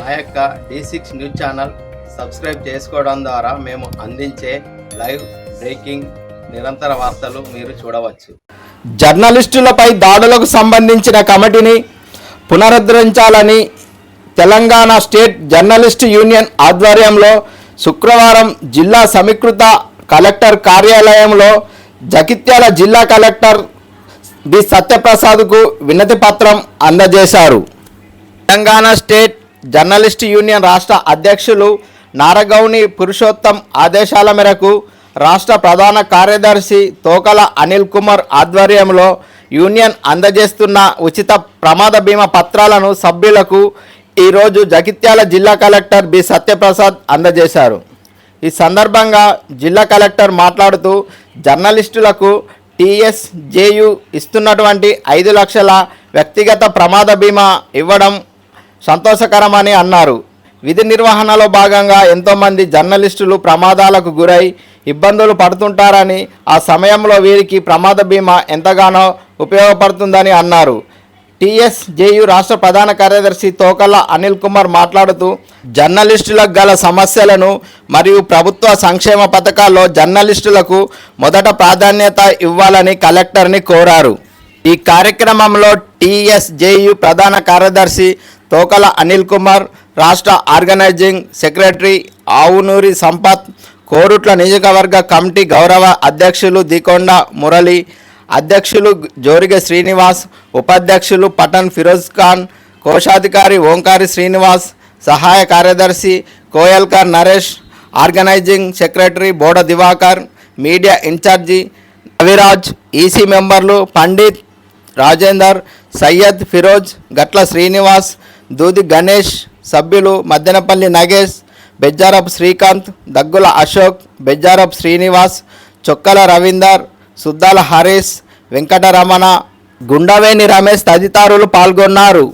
మా యొక్క D six news channel subscribe చేసుకోవడం ద్వారా మేము అందించే లైవ్ బ్రేకింగ్ నిరంతర వార్తలు మీరు చూడవచ్చు. జర్నలిస్టులపై దాడులకు సంబంధించిన కమిటీని పునరుద్ధరించాలని తెలంగాణ స్టేట్ జర్నలిస్ట్ యూనియన్ ఆధ్వర్యంలో శుక్రవారం జిల్లా సమీకృత కలెక్టర్ కార్యాలయంలో జగిత్యాల జిల్లా కలెక్టర్ బి సత్యప్రసాద్కు వినతి పత్రం అందజేశారు. తెలంగాణ స్టేట్ జర్నలిస్ట్ యూనియన్ రాష్ట్ర అధ్యక్షులు నారగౌని పురుషోత్తం ఆదేశాల మేరకు రాష్ట్ర ప్రధాన కార్యదర్శి తోకల అనిల్ కుమార్ ఆధ్వర్యంలో యూనియన్ అందజేస్తున్న ఉచిత ప్రమాద బీమా పత్రాలను సభ్యులకు ఈరోజు జగిత్యాల జిల్లా కలెక్టర్ బి సత్యప్రసాద్ అందజేశారు. ఈ సందర్భంగా జిల్లా కలెక్టర్ మాట్లాడుతూ జర్నలిస్టులకు టీఎస్జేయు ఇస్తున్నటువంటి ఐదు లక్షల వ్యక్తిగత ప్రమాద బీమా ఇవ్వడం సంతోషకరమని అన్నారు. విధి నిర్వహణలో భాగంగా ఎంతోమంది జర్నలిస్టులు ప్రమాదాలకు గురై ఇబ్బందులు పడుతుంటారని ఆ సమయంలో వీరికి ప్రమాద బీమా ఎంతగానో ఉపయోగపడుతుందని అన్నారు. టీఎస్జేయు రాష్ట్ర ప్రధాన కార్యదర్శి తోకల అనిల్ కుమార్ మాట్లాడుతూ జర్నలిస్టులకు గల సమస్యలను మరియు ప్రభుత్వ సంక్షేమ పథకాల్లో జర్నలిస్టులకు మొదట ప్రాధాన్యత ఇవ్వాలని కలెక్టర్ని కోరారు. ఈ కార్యక్రమంలో టీఎస్జేయు ప్రధాన కార్యదర్శి తోకల అనిల్ కుమార్ రాష్ట్ర ఆర్గనైజింగ్ సెక్రటరీ ఆవునూరి సంపత్ కోరుట్ల నియోజకవర్గ కమిటీ గౌరవ అధ్యక్షులు దికొండ మురళి అధ్యక్షులు జోరిగ శ్రీనివాస్ ఉపాధ్యక్షులు పఠన్ ఫిరోజ్ ఖాన్ కోశాధికారి ఓంకారి శ్రీనివాస్ సహాయ కార్యదర్శి Koyalkar Naresh organising secretary Boda Divakar media in charge Raviraj EC మెంబర్లు పండిత్ రాజేందర్ సయ్యద్ ఫిరోజ్ గట్ల శ్రీనివాస్ దూది గణేష్ సభ్యులు మద్దెనపల్లి నగేష్ బెజ్జారప్ శ్రీకాంత్ దగ్గుల అశోక్ బెజ్జారప్ శ్రీనివాస్ చొక్కల రవీందర్ సుద్దాల హరీష్ వెంకటరమణ గుండవేని రమేష్ తదితరులు పాల్గొన్నారు.